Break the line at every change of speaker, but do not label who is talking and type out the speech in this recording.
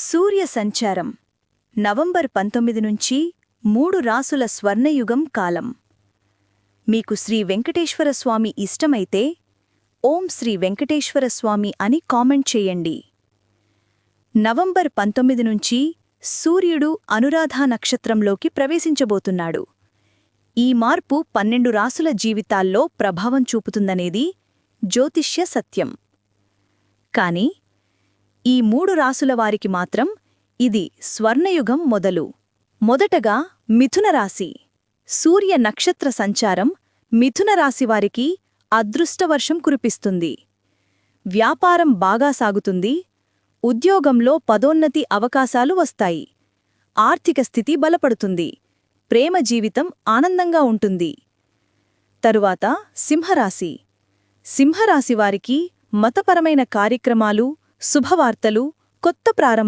సూర్య సంచారం. నవంబర్ పంతొమ్మిది నుంచి మూడు రాసుల స్వర్ణయుగం కాలం. మీకు శ్రీ వెంకటేశ్వర స్వామి ఇష్టమైతే ఓం శ్రీ వెంకటేశ్వర స్వామి అని కామెంట్ చేయండి. నవంబర్ పంతొమ్మిది నుంచి సూర్యుడు అనురాధ నక్షత్రంలోకి ప్రవేశించబోతున్నాడు. ఈ మార్పు పన్నెండు రాసుల జీవితాల్లో ప్రభావం చూపుతుందనేది జ్యోతిష్య సత్యం. కాని ఈ మూడు రాసుల వారికి మాత్రం ఇది స్వర్ణయుగం మొదలు. మొదటగా మిథున రాశి సూర్య నక్షత్ర సంచారం మిథున రాశివారికి అదృష్టవర్షం కురిపిస్తుంది. వ్యాపారం బాగా సాగుతుంది ఉద్యోగంలో పదోన్నతి అవకాశాలు వస్తాయి ఆర్థిక స్థితి బలపడుతుంది ప్రేమ జీవితం ఆనందంగా ఉంటుంది. తరువాత సింహరాశి సింహరాశివారికి మతపరమైన కార్యక్రమాలు శుభవార్తలు కొత్త ప్రారంభ